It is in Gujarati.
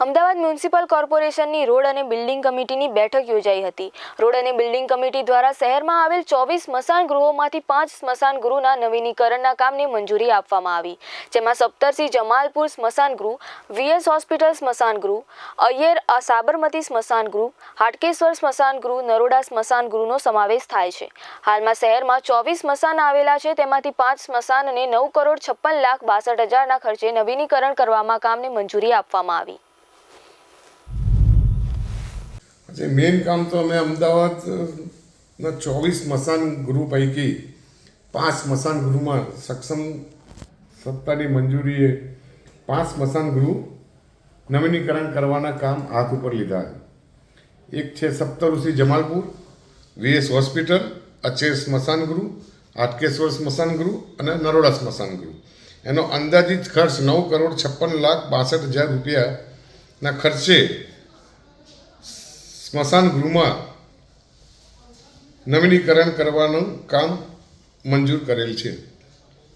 અમદાવાદ મ્યુનિસિપલ કોર્પોરેશનની રોડ અને બિલ્ડિંગ કમિટીની બેઠક યોજાઈ હતી. રોડ અને બિલ્ડિંગ કમિટી દ્વારા શહેરમાં આવેલ ચોવીસ સ્મશાન ગૃહોમાંથી પાંચ સ્મશાન ગૃહના નવીનીકરણના કામને મંજૂરી આપવામાં આવી. જેમાં સપ્તરસિંહ જમાલપુર સ્મશાન ગૃહ, વીએસ હોસ્પિટલ સ્મશાન ગૃહ, અય્યર સાબરમતી સ્મશાન ગૃહ, હાટકેશ્વર સ્મશાન ગૃહ, નરોડા સ્મશાન ગૃહનો સમાવેશ થાય છે. હાલમાં શહેરમાં ચોવીસ સ્મશાન આવેલા છે, તેમાંથી પાંચ સ્મશાન અને નવ કરોડ છપ્પન લાખ બાસઠ હજારના ખર્ચે નવીનીકરણ કરવામાં કામને મંજૂરી આપવામાં આવી. જે મેઇન કામ તો અમે અમદાવાદના ચોવીસ મસાન ગૃહ પૈકી પાંચ મસાન ગૃહમાં સક્ષમ સત્તાની મંજૂરીએ પાંચ મસાન ગૃહ નવીનીકરણ કરવાના કામ હાથ ઉપર લીધા છે. એક છે સપ્તઋષિ જમાલપુર, વીએસ હોસ્પિટલ અચેર સ્મશાન ગૃહ, હાટકેશ્વર સ્મશાન ગૃહ અને નરોડા સ્મશાન ગૃહ. એનો અંદાજિત ખર્ચ નવ કરોડ છપ્પન લાખ બાસઠ હજાર રૂપિયાના ખર્ચે સ્મશાન ગૃહમાં નવીનીકરણ કરવાનું કામ મંજૂર કરેલ છે.